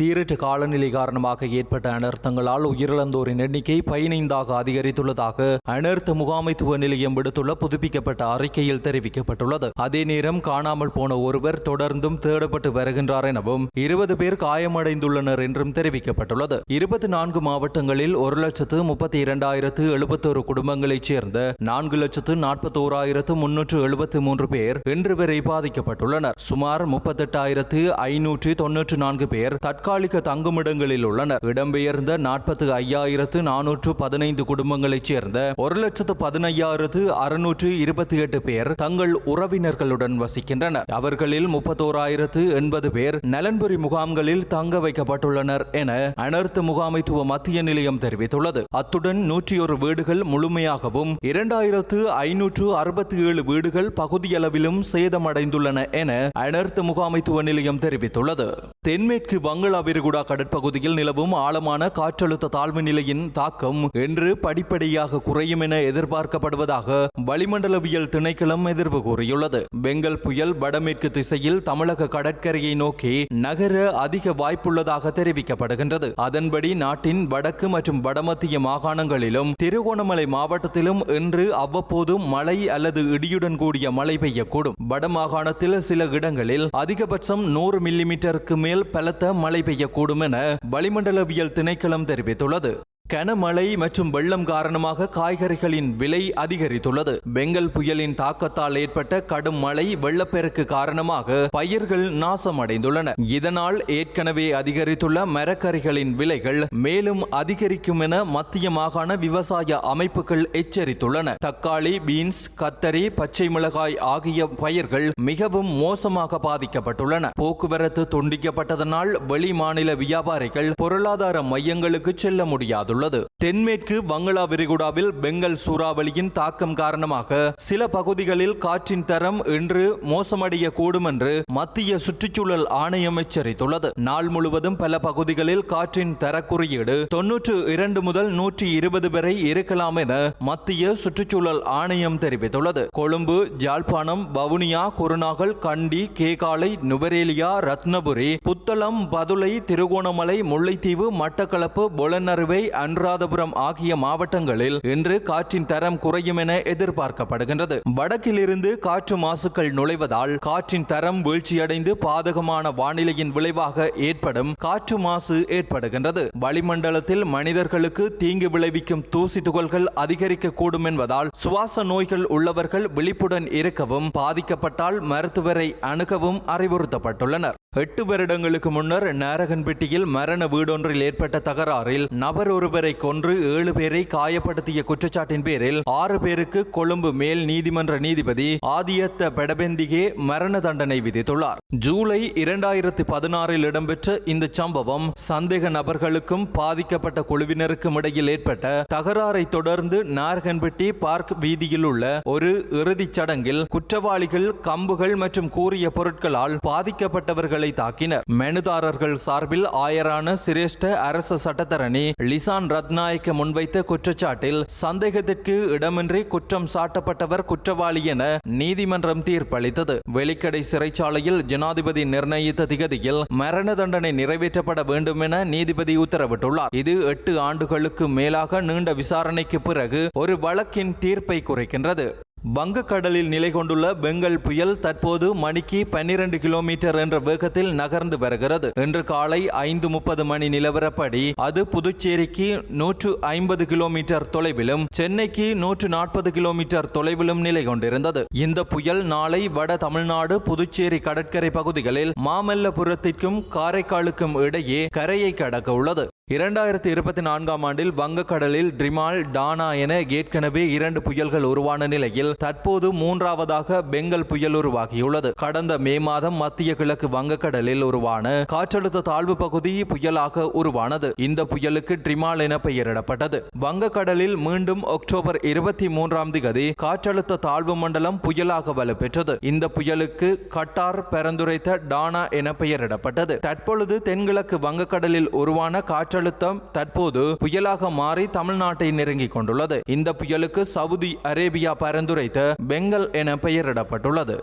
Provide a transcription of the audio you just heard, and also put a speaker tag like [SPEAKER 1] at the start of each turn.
[SPEAKER 1] சீரற்ற காலநிலை காரணமாக ஏற்பட்ட அனர்த்தங்களால் உயிரிழந்தோரின் எண்ணிக்கை பதினைந்தாக அதிகரித்துள்ளதாக அனர்த்த முகாமைத்துவ நிலையம் விடுத்துள்ள புதுப்பிக்கப்பட்ட அறிக்கையில் தெரிவிக்கப்பட்டுள்ளது. அதே நேரம் காணாமல் போன ஒருவர் தொடர்ந்தும் தேடப்பட்டு வருகின்றார் எனவும் இருபது பேர் காயமடைந்துள்ளனர் என்றும் தெரிவிக்கப்பட்டுள்ளது. இருபத்தி நான்கு மாவட்டங்களில் ஒரு லட்சத்து முப்பத்தி இரண்டாயிரத்து எழுபத்தோரு குடும்பங்களைச் சேர்ந்த நான்கு லட்சத்து நாற்பத்தோராயிரத்து முன்னூற்று எழுபத்தி மூன்று பேர் இன்று வரை பாதிக்கப்பட்டுள்ளனர். சுமார் முப்பத்தெட்டாயிரத்து ஐநூற்று தொன்னூற்று நான்கு பேர் தற்காலிக தங்குமிடங்களில் உள்ளனர். இடம்பெயர்ந்த நாற்பத்தி ஐயாயிரத்து நானூற்று பதினைந்து குடும்பங்களைச் சேர்ந்த ஒரு லட்சத்து பதினையாயிரத்து அறுநூற்று இருபத்தி எட்டு பேர் தங்கள் உறவினர்களுடன் வசிக்கின்றனர். அவர்களில் முப்பத்தோராயிரத்து எண்பது பேர் நலன்புரி முகாம்களில் தங்க வைக்கப்பட்டுள்ளனர் என அனர்த்த முகாமைத்துவ மத்திய நிலையம் தெரிவித்துள்ளது. அத்துடன் நூற்றி ஒரு வீடுகள் முழுமையாகவும் இரண்டாயிரத்து ஐநூற்று அறுபத்தி ஏழு வீடுகள் பகுதியளவிலும் சேதமடைந்துள்ளன என அனர்த்த முகாமைத்துவ நிலையம் தெரிவித்துள்ளது. தென்மேற்கு வங்க விரிகுடா கடற்பகுதியில் நிலவும் ஆழமான காற்றழுத்த தாழ்வு நிலையின் தாக்கம் இன்று படிப்படியாக குறையும் என எதிர்பார்க்கப்படுவதாக வளிமண்டலவியல் திணைக்களம் எதிர்வு கூறியுள்ளது. பெங்கல் புயல் வடமேற்கு திசையில் தமிழக கடற்கரையை நோக்கி நகர அதிக வாய்ப்புள்ளதாக தெரிவிக்கப்படுகின்றது. அதன்படி நாட்டின் வடக்கு மற்றும் வடமத்திய மாகாணங்களிலும் திருகோணமலை மாவட்டத்திலும் இன்று அவ்வப்போது மழை அல்லது இடியுடன் கூடிய மழை பெய்யக்கூடும். வடமாகாணத்தில் சில இடங்களில் அதிகபட்சம் நூறு மில்லிமீட்டருக்கு மேல் பலத்த மழை பெய்யக்கூடும் என வளிமண்டலவியல் திணைக்களம் தெரிவித்துள்ளது. கனமழை மற்றும் வெள்ளம் காரணமாக காய்கறிகளின் விலை அதிகரித்துள்ளது. பெங்கல் புயலின் தாக்கத்தால் ஏற்பட்ட கடும் மழை வெள்ளப்பெருக்கு காரணமாக பயிர்கள் நாசமடைந்துள்ளன. இதனால் ஏற்கனவே அதிகரித்துள்ள மரக்கறிகளின் விலைகள் மேலும் அதிகரிக்கும் என மத்திய மாகாண விவசாய அமைப்புகள் எச்சரித்துள்ளன. தக்காளி பீன்ஸ் கத்தரி பச்சை மிளகாய் ஆகிய பயிர்கள் மிகவும் மோசமாக பாதிக்கப்பட்டுள்ளன. போக்குவரத்து துண்டிக்கப்பட்டதனால் வெளி மாநில வியாபாரிகள் பொருளாதார மையங்களுக்கு செல்ல முடியாதுள்ளது. தென்மேற்கு வங்களா விரிகுடாவில் பெங்கல் சூறாவளியின் தாக்கம் காரணமாக சில பகுதிகளில் காற்றின் தரம் இன்று மோசமடைய கூடும் என்று மத்திய சுற்றுச்சூழல் ஆணையம் எச்சரித்துள்ளது நாள் முழுவதும் பல பகுதிகளில் காற்றின் தரக்குறியீடு தொன்னூற்று இரண்டு முதல் நூற்றி இருபது வரை இருக்கலாம் என மத்திய சுற்றுச்சூழல் ஆணையம் தெரிவித்துள்ளது. கொழும்பு ஜாழ்ப்பாணம் வவுனியா குருநாகல் கண்டி கேகாலை நுவரேலியா ரத்னபுரி புத்தளம் பதுளை திருகோணமலை முல்லைத்தீவு மட்டக்களப்பு பொலனறுவை அனுராதபுரம் ஆகிய மாவட்டங்களில் இன்று காற்றின் தரம் குறையும் என எதிர்பார்க்கப்படுகின்றது. வடக்கிலிருந்து காற்று மாசுக்கள் நுழைவதால் காற்றின் தரம் வீழ்ச்சியடைந்து பாதகமான வானிலையின் விளைவாக ஏற்படும் காற்று மாசு ஏற்படுகின்றது. வளிமண்டலத்தில் மனிதர்களுக்கு தீங்கு விளைவிக்கும் தூசி துகள்கள் அதிகரிக்கக்கூடும் என்பதால் சுவாச நோய்கள் உள்ளவர்கள் விழிப்புடன் இருக்கவும் பாதிக்கப்பட்டால் மருத்துவரை அணுகவும் அறிவுறுத்தப்பட்டுள்ளனர். எட்டு வருடங்களுக்கு முன்னர் நாரகன்பட்டியில் மரண வீடொன்றில் ஏற்பட்ட தகராறில் நபர் ஒருவரை கொன்று ஏழு பேரை காயப்படுத்திய குற்றச்சாட்டின் பேரில் ஆறு பேருக்கு கொழும்பு மேல் நீதிமன்ற நீதிபதி ஆதியத்த பெடபெந்திகே மரண தண்டனை விதித்துள்ளார். ஜூலை இரண்டாயிரத்தி பதினாறில் இடம்பெற்ற இந்த சம்பவம் சந்தேக நபர்களுக்கும் பாதிக்கப்பட்ட குழுவினருக்கும் இடையில் ஏற்பட்ட தகராறை தொடர்ந்து நாரகன்பட்டி பார்க் வீதியில் உள்ள ஒரு இறுதிச் சடங்கில் குற்றவாளிகள் கம்புகள் மற்றும் கூறிய பொருட்களால் பாதிக்கப்பட்டவர்கள் தாக்கினர். மனுதாரர்கள் சார்பில் ஆயரான சிரேஷ்ட அரச சட்டத்தரணி லிசான் ரத்நாயக்க முன்வைத்த குற்றச்சாட்டில் சந்தேகத்திற்கு இடமின்றி குற்றம் சாட்டப்பட்டவர் குற்றவாளி என நீதிமன்றம் தீர்ப்பளித்தது. வெளிக்கடை சிறைச்சாலையில் ஜனாதிபதி நிர்ணயித்த திகதியில் மரண தண்டனை நிறைவேற்றப்பட வேண்டும் என நீதிபதி உத்தரவிட்டுள்ளார். இது எட்டு ஆண்டுகளுக்கு மேலாக நீண்ட விசாரணைக்கு பிறகு ஒரு வழக்கின் தீர்ப்பை குறைக்கின்றது. வங்கக்கடலில் நிலை கொண்டுள்ள பெங்கல் புயல் தற்போது மணிக்கு பன்னிரண்டு கிலோமீட்டர் என்ற வேகத்தில் நகர்ந்து வருகிறது. இன்று காலை ஐந்து முப்பது மணி நிலவரப்படி அது புதுச்சேரிக்கு நூற்று ஐம்பது கிலோமீட்டர் தொலைவிலும் சென்னைக்கு நூற்று நாற்பது கிலோமீட்டர் தொலைவிலும் நிலை கொண்டிருந்தது. இந்த புயல் நாளை வட தமிழ்நாடு புதுச்சேரி கடற்கரை பகுதிகளில் மாமல்லபுரத்திற்கும் காரைக்காலுக்கும் இடையே கரையை கடக்க உள்ளது. இரண்டாயிரத்தி இருபத்தி நான்காம் ஆண்டில் வங்கக்கடலில் ட்ரிமால் டானா என ஏற்கனவே இரண்டு புயல்கள் உருவான நிலையில் தற்போது மூன்றாவதாக பெங்கல் புயல் உருவாகியுள்ளது. கடந்த மே மாதம் மத்திய கிழக்கு வங்கக்கடலில் உருவான காற்றழுத்த தாழ்வு பகுதி புயலாக உருவானது. இந்த புயலுக்கு ட்ரிமால் என பெயரிடப்பட்டது. வங்கக்கடலில் மீண்டும் அக்டோபர் இருபத்தி மூன்றாம் திகதி காற்றழுத்த தாழ்வு மண்டலம் புயலாக வலுப்பெற்றது. இந்த புயலுக்கு கட்டார் பரந்துரைத்த டானா என பெயரிடப்பட்டது. தற்பொழுது தென்கிழக்கு வங்கக்கடலில் உருவான காற்று காற்றழுத்தம் தற்போது புயலாக மாறி தமிழ்நாட்டை நெருங்கிக் கொண்டுள்ளது. இந்த புயலுக்கு சவுதி அரேபியா பரிந்துரைத்த பெங்கல் என பெயரிடப்பட்டுள்ளது.